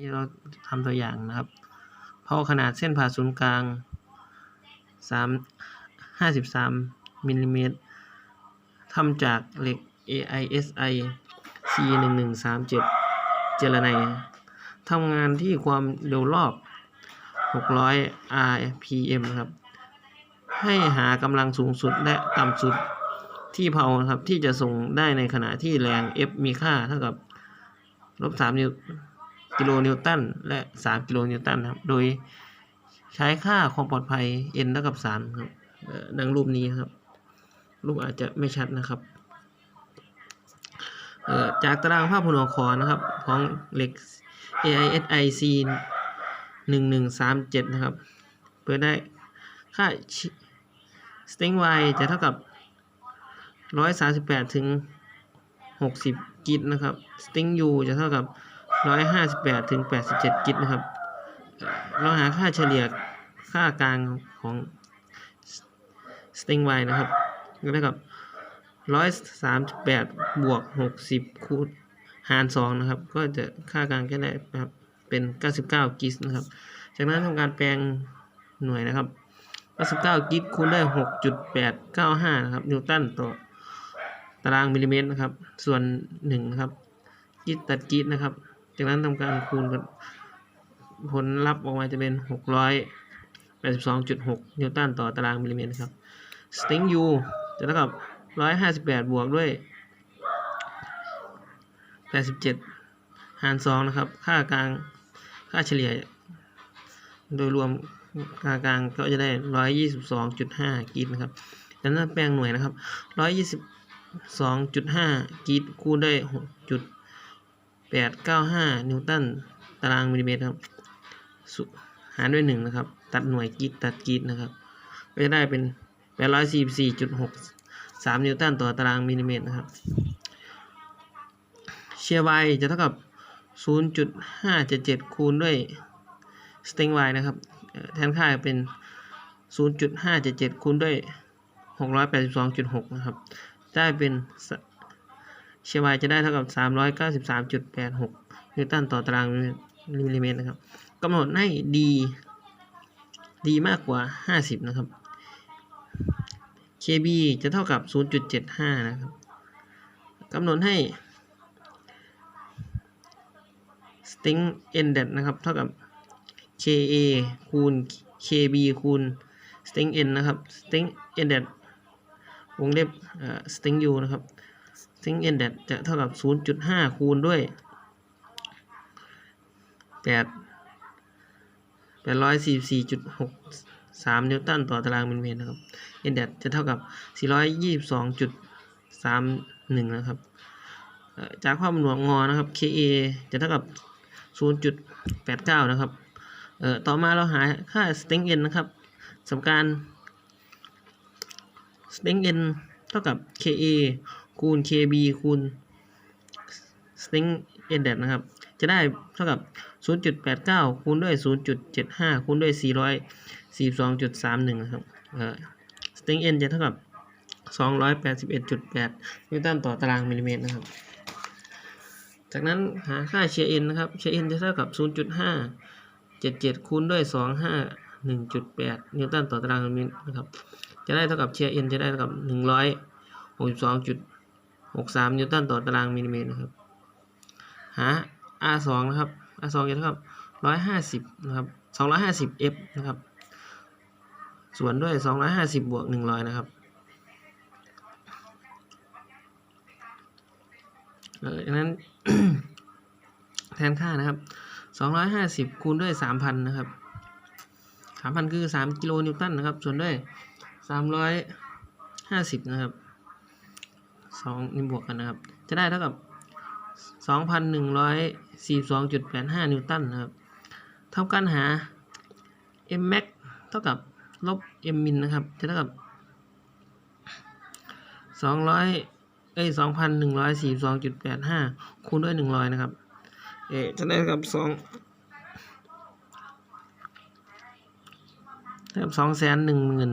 นี่เราทำตัวอย่างนะครับ เพราะขนาดเส้นผ่าศูนย์กลางสามห้าสิบสามมิลลิเมตรทำจากเหล็ก AISI C หนึ่งหนึ่งสามเจ็ดเจรไนทำงานที่ความเร็วรอบ 600 RPM นะครับ ให้หากำลังสูงสุดและต่ำสุดที่เผาครับ ที่จะส่งได้ในขณะที่แรง F มีค่าเท่ากับลบ3นิว กิโลนิวตันและ 3 กิโลนิวตันครับ โดยใช้ค่าความปลอดภัย N เท่ากับ3ครับดังรูปนี้ครับ รูปอาจจะไม่ชัดนะครับจากตารางภาพผนวกคอนะครับ ของเหล็ก AISIC 1137 นะครับ เพื่อได้ค่า string y จะเท่ากับ 138 ถึง 60 กิตนะครับ string u จะเท่ากับ 158ถึง87 กิตนะครับ เราหาค่าเฉลี่ยค่ากลางของ string y นะครับก็เท่ากับ138บวก60 คูณหาร 2 นะครับ ก็จะค่ากลางก็ได้นะครับ เป็น 99 กิตนะครับ จากนั้นทำการแปลงหน่วยนะครับ 99 กิกคูณด้วย6.895 นะครับ นิวตันต่อตารางมิลลิเมตรนะครับ ส่วน1นะครับกิกตัดกิกนะครับ จากนั้นทำการคูณกันผลลัพธ์ออกมาจะเป็น 682.6 นิวตันต่อตารางมิลลิเมตรครับ string u จะเท่ากับ 158 บวกด้วย 87 หาร 2 นะครับ ค่ากลาง ค่าเฉลี่ย โดยรวมค่ากลางก็จะได้ 122.5 กิกนะครับดังนั้นแปลงหน่วยนะครับ 122.5 กิกคูณได้ วย6.895นิวตันตารางมิลลิเมตรครับหารด้วย1นะครับ ตัดหน่วยกิกตัดกิกนะครับก็จะได้เป็น844.63นิวตันต่อตารางมิลลิเมตรนะครับ เชียร์ไวจะเท่ากับ0.577คูณด้วย string y นะครับ แทนค่าเป็น0.577คูณด้วย682.6นะครับ ได้เป็น เชียจะได้เท่ากับ 393.86 นิวตันต่อตารางมิลลิเมตรนะครับกำหนดให้ d d มากกว่า 50 นะครับ kb จะเท่ากับ 0.75 นะครับกำหนดให้ string end นะครับ เท่ากับ ka คูณ kb คูณ string n นะครับ string end วงเล็บ string u นะครับ string ended จะเท่ากับ 0.5 คูณด้วย 8 844.63 นิวตันต่อตารางมิลลิเมตรนะครับ ended จะเท่ากับ 422.31 นะครับเอ่อจากความหน่วงงอนะครับ ka จะเท่ากับ 0.89 นะครับเออต่อมาเราหาค่า string n นะครับสำการ string n เท่ากับ ka คูณ kb คูณ string ended นะครับ จะได้เท่ากับ 0.89 คูณด้วย 0.75 คูณด้วย 442.31 นะครับเอ่อ string n จะเท่ากับ 281.8 นิวตันต่อตารางมิลลิเมตรนะครับ จากนั้นหาค่าเชียร์ n นะครับ เชียร์ n จะเท่ากับ 0.577 คูณด้วย 251.8 นิวตันต่อตารางมิลลิเมตรนะครับ จะได้เท่ากับเชียร์ n จะได้เท่ากับ 63 นิวตันต่อตารางมิลลิเมตรนะครับ หา r 2 นะครับ r 2 จะเท่ากับ 150 นะครับ 250 f นะครับ ส่วนด้วย 250 บวก 100 นะครับเออดังนั้นแทนค่านะครับ 250 คูณด้วย 3,000 นะครับ 3,000 คือ 3 กิโลนิวตันนะครับ ส่วนด้วย 350 นะครับ 2นี่บวกกันนะครับ จะได้เท่ากับ2,142.85นิวตันนะครับ เท่ากันหา m max เท่ากับลบ m min นะครับ จะเท่ากับ200เอ้ย2,142.85คูณด้วย100นะครับ เอ๊จะได้กับ2เท่ากับ2แสน1หมื่น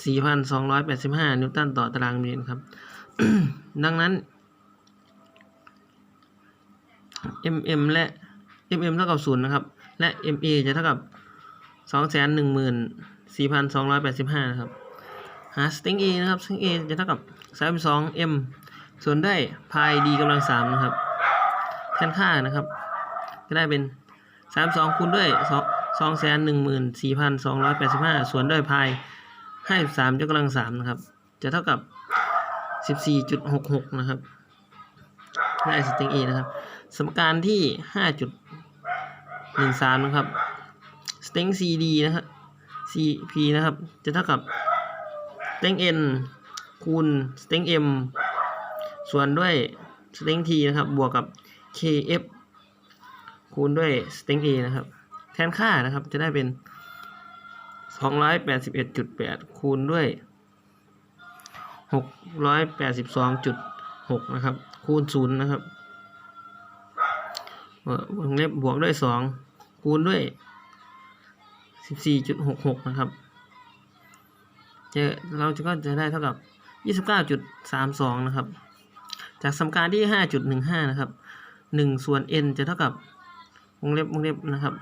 4,285 นิวตันต่อตารางเมตรครับ ดังนั้น mm และ mm เท่ากับศูนย์นะครับ และ ma จะเท่ากับสองแสนหนึ่งหมื่นสี่พันสองร้อยแปดสิบห้านะครับ หา string a นะครับ string a จะเท่ากับสามสอง m ส่วนได้พาย d กำลังสามนะครับ แทนค่านะครับ ก็ได้เป็นสามสองคูณด้วยสองสองแสนหนึ่งหมื่นสี่พันสองร้อยแปดสิบห้าส่วนด้วยพาย ให้สามยกกำลังสามนะครับ จะเท่ากับสิบสี่จุดหกหกนะครับได้สตริง A นะครับ สมการที่ห้าจุดหนึ่งสามนะครับสตริง CD นะครับ CP นะครับ จะเท่ากับสตริง N คูณสตริง M ส่วนด้วยสตริง T นะครับ บวกกับ KF คูณด้วย string a นะครับ แทนค่านะครับจะได้เป็น 281.8 คูณด้วย 682.6 นะครับ คูณ 0 นะครับวงเล็บบวกด้วย 2 คูณด้วย 14.66 นะครับจะเราจะก็จะได้เท่ากับ 29.32 นะครับ จากสมการที่ 5.15 นะครับ 1 ส่วน n จะเท่ากับวงเล็บวงเล็บนะครับ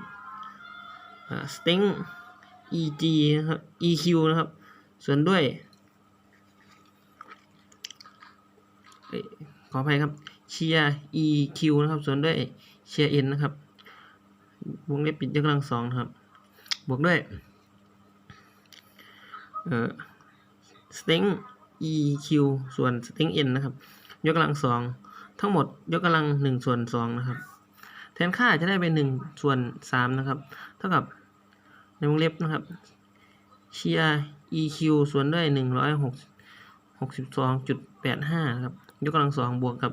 อ่า string eg นะครับ eq นะครับ ส่วนด้วย ขออภัยครับ cheer eq นะครับ ส่วนด้วย cheer n นะครับ วงเล็บปิดยกกำลังสองนะครับ บวกด้วย เอ่อ string eq ส่วน string n นะครับ ยกกำลังสอง ทั้งหมดยกกำลังหนึ่งส่วนสองนะครับ แทนค่าจะได้เป็นหนึ่งส่วนสามนะครับ เท่ากับ ในวงเล็บนะครับเชีย EQ ส่วนด้วยหนึ่งร้อยหกสิบสองจุดแปดห้าครับยกกำลังสองบวกกับ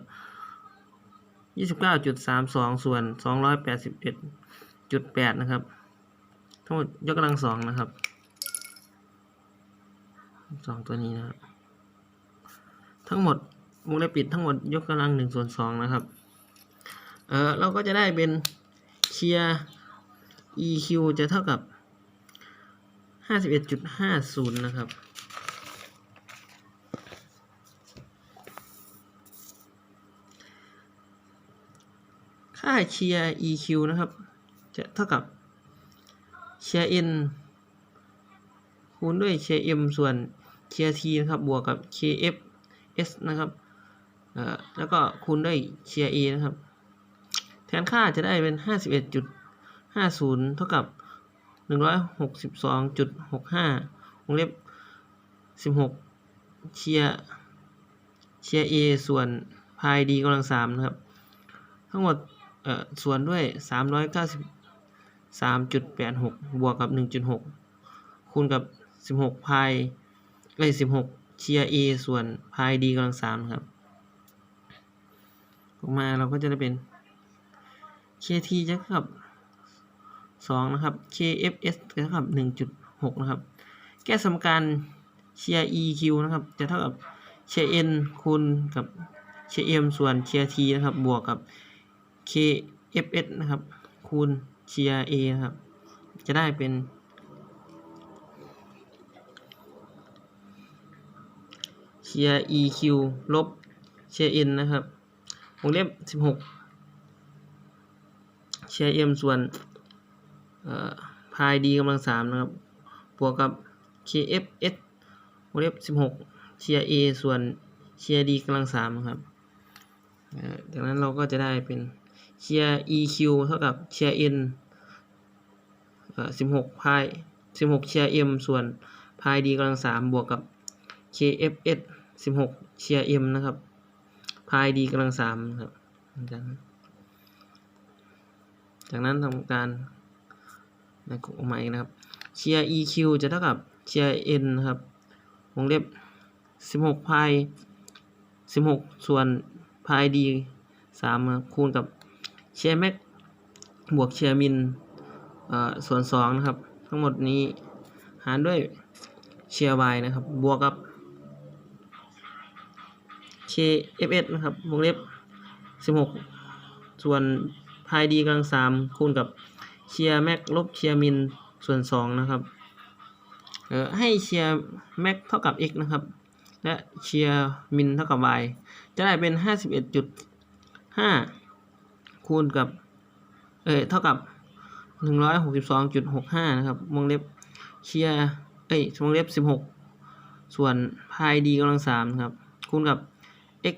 ยี่สิบเก้าจุดสามสองส่วนสองร้อยแปดสิบเอ็ดจุดแปดนะครับ ทั้งหมดยกกำลังสองนะครับสองตัวนี้นะครับ ทั้งหมดวงเล็บปิดทั้งหมดยกกำลังหนึ่งส่วนสองนะครับ เออเราก็จะได้เป็นเชียร์ EQ จะเท่ากับ ห้าสิบเอ็ดจุดห้าศูนย์นะครับ ค่าเชียร์ EQ นะครับ จะเท่ากับเชียร์ N คูณด้วยเชียร์ M ส่วนเชียร์ T นะครับ บวกกับ KF S นะครับแล้วก็คูณด้วยเชียร์ A นะครับ แทนค่าจะได้เป็น 51.50 เท่ากับ 162.65วงเล็บ16เชียร์เชียร์ A ส่วนพาย D กำลัง3นะครับ ทั้งหมดเอ่อส่วนด้วย393.86บวกกับ1.6คูณกับ16พายเอ้ย16เชียร์ A ส่วนพาย D กำลัง3ครับออกมาเราก็จะได้เป็น KT จะเท่ากับ 2 นะครับ KFS จะเท่ากับ 1.6 นะครับ แก้สมการเชียร์ EQ นะครับ จะเท่ากับเชียร์ N คูณกับเชียร์ M ส่วนเชียร์ T นะครับ บวกกับ KFS นะครับ คูณเชียร์ A นะครับ จะได้เป็น เชียร์ EQ ลบเชียร์ N นะครับวงเล็บสิบหกเชียร์เอ็มส่วน พายดีกำลังสามนะครับ บวกกับ KFS วงเล็บสิบหกเชียร์ A ส่วนเชียร์ดีกำลังสามนะครับจากนั้นเราก็จะได้เป็นเชียร์ EQ เท่ากับเชียร์ N สิบหกพายสิบหกเชียร์ M ส่วนพายดีกำลังสามบวกกับ KFS สิบหกเชียร์ M นะครับพายดีกำลังสามครับจากนั้นจากนั้นทำการ นกลุ่มใหม่นะครับเชียร์ EQ จะเท่ากับเชียร์ N นะครับวงเล็บสิบหกพายสิบหกส่วนพายดีสามคูณกับเชียร์แม็กบวกเชียร์มินส่วนสองนะครับ ทั้งหมดนี้หารด้วยเชียร์ Y นะครับ บวกกับ KFS นะครับ วงเล็บ 16 ส่วนพายดีกำลัง3คูณกับ เชียร์แม็กลบเชียร์มินส่วน2นะครับเออให้เชียร์แม็กเท่ากับ x นะครับ และเชียร์มินเท่ากับ y จะได้เป็น 51.5 คูณกับเอ้ยเท่ากับหนึ่งร้อยหกสิบสองจุดหกห้านะครับวงเล็บเคลียร์เอ้ยวงเล็บสิบหกส่วนพายดีกำลังสามนะครับ คูณกับ x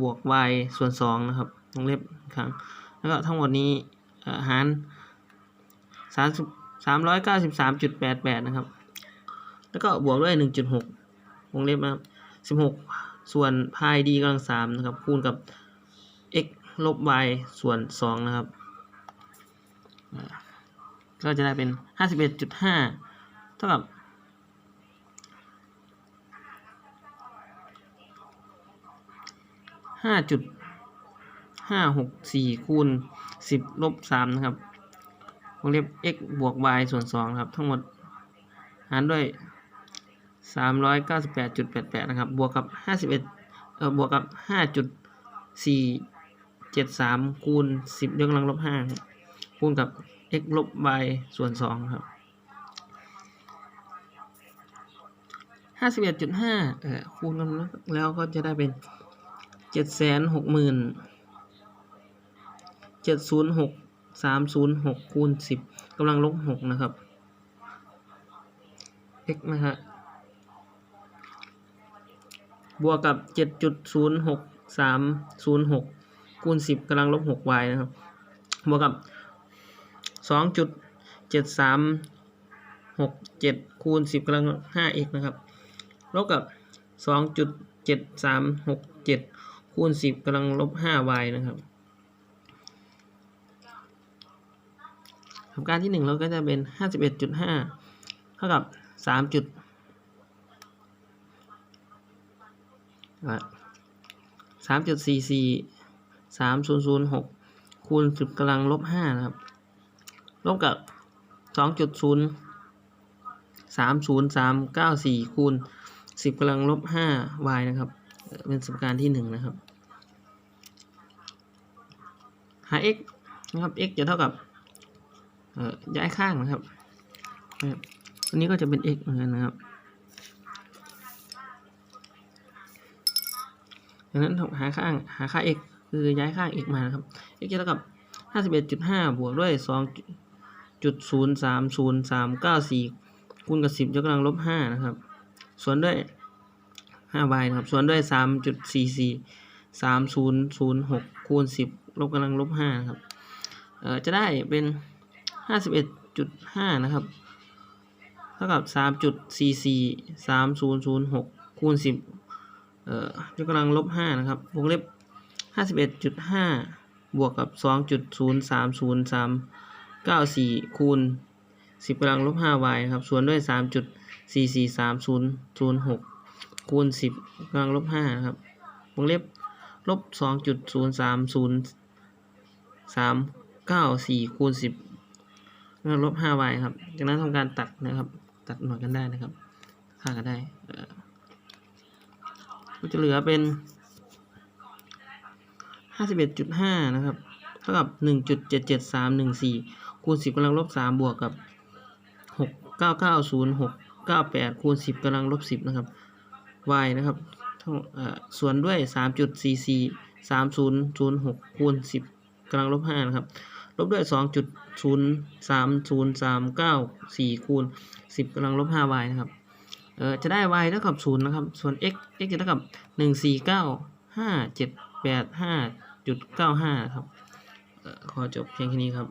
บวก y ส่วนสองนะครับวงเล็บครั้ง แล้วก็ทั้งหมดนี้หาร สามสามร้อยเก้าสิบสามจุดแปดแปดนะครับ แล้วก็บวกด้วยหนึ่งจุดหกวงเล็บนะครับสิบหกส่วนพายดีกำลังสามนะครับ คูณกับ x ลบ y ส่วนสองนะครับ ก็จะได้เป็นห้าสิบเอ็ดจุดห้าเท่ากับห้าจุดห้าหกสี่คูณสิบลบสามนะครับ วงเล็บ x บวก y ส่วนสองครับ ทั้งหมดหารด้วยสามร้อยเก้าสิบแปดจุดแปดแปดนะครับ บวกกับห้าสิบเอ็ดเอ่อบวกกับห้าจุดสี่เจ็ดสามคูณสิบยกกำลังลบห้าคูณกับ x ลบ y ส่วนสองครับห้าสิบเอ็ดจุดห้าเออคูณกันแล้วก็จะได้เป็นเจ็ดแสนหกหมื่นเจ็ดศูนย์หก สามศูนย์หกคูณสิบกำลังลบหกนะครับ x นะฮะบวกกับเจ็ดจุดศูนย์หกสามศูนย์หกคูณสิบกำลังลบหก y นะครับ บวกกับสองจุดเจ็ดสามหกเจ็ดคูณสิบกำลังห้า x นะครับ ลบกับสองจุดเจ็ดสามหกเจ็ดคูณสิบกำลังลบห้า y นะครับำการที่หนึ่งเราก็จะเป็นห้าสิบเอ็ดจุดห้าเท่ากับสามจุดสามจุดสี่สี่สามศูนย์ศูนย์หกคูณสิบกำลังลบห้านะครับ ลบกับสองจุดศูนย์สามศูนย์สามเก้าสี่คูณสิบกำลังลบห้า y นะครับ เป็นสมการที่หนึ่งนะครับ หา x นะครับ x จะเท่ากับ ย้ายข้างนะครับนะครับอันนี้ก็จะเป็น x เหมือนกันนะครับดังนั้นหาข้างหาค่า x คือย้ายข้าง x มานะครับ x จะเท่ากับห้าสิบเอ็ดจุดห้าบวกด้วยสองจุดศูนย์สามศูนย์สามเก้าสี่คูณกับสิบยกกำลังลบห้านะครับ ส่วนด้วยห้า y นะครับ ส่วนด้วยสามจุดสี่สี่สามศูนย์ศูนย์หกคูณสิบลบกำลังลบห้านะครับ เอ่อจะได้เป็น ห้าสิบเอ็ดจุดห้านะครับเท่ากับสามจุดสี่สี่สามศูนย์ศูนย์หกคูณสิบเอ่อยกกำลังลบห้านะครับวงเล็บห้าสิบเอ็ดจุดห้าบวกกับสองจุดศูนย์สามศูนย์สามเก้าสี่คูณสิบกำลังลบห้า y นะครับส่วนด้วยสามจุดสี่สี่สามศูนย์ศูนย์หกคูณสิบกำลังลบห้านะครับวงเล็บลบสองจุดศูนย์สามศูนย์สามเก้าสี่คูณสิบ กำลังลบห้า y ครับ จากนั้นทำการตัดนะครับ ตัดหน่วยกันได้นะครับ ค่ากันได้ก็จะเหลือเป็นห้าสิบเอ็ดจุดห้านะครับ เท่ากับหนึ่งจุดเจ็ดเจ็ดสามหนึ่งสี่คูณสิบกำลังลบสามบวกกับหกเก้าเก้าศูนย์หกเก้าแปดคูณสิบกำลังลบสิบนะครับ y นะครับท่าเอ่อส่วนด้วยสามจุดสี่สี่สามศูนย์ศูนย์หกคูณสิบกำลังลบห้านะครับ ลบด้วยสองจุดศูนย์สามศูนย์สามเก้าสี่คูณสิบกำลังลบห้า y นะครับ เอ่อจะได้ y เท่ากับศูนย์นะครับ ส่วน x x จะเท่ากับหนึ่งสี่เก้าห้าเจ็ดแปดห้าจุดเก้าห้าครับเออขอจบเพียงแค่นี้ครับ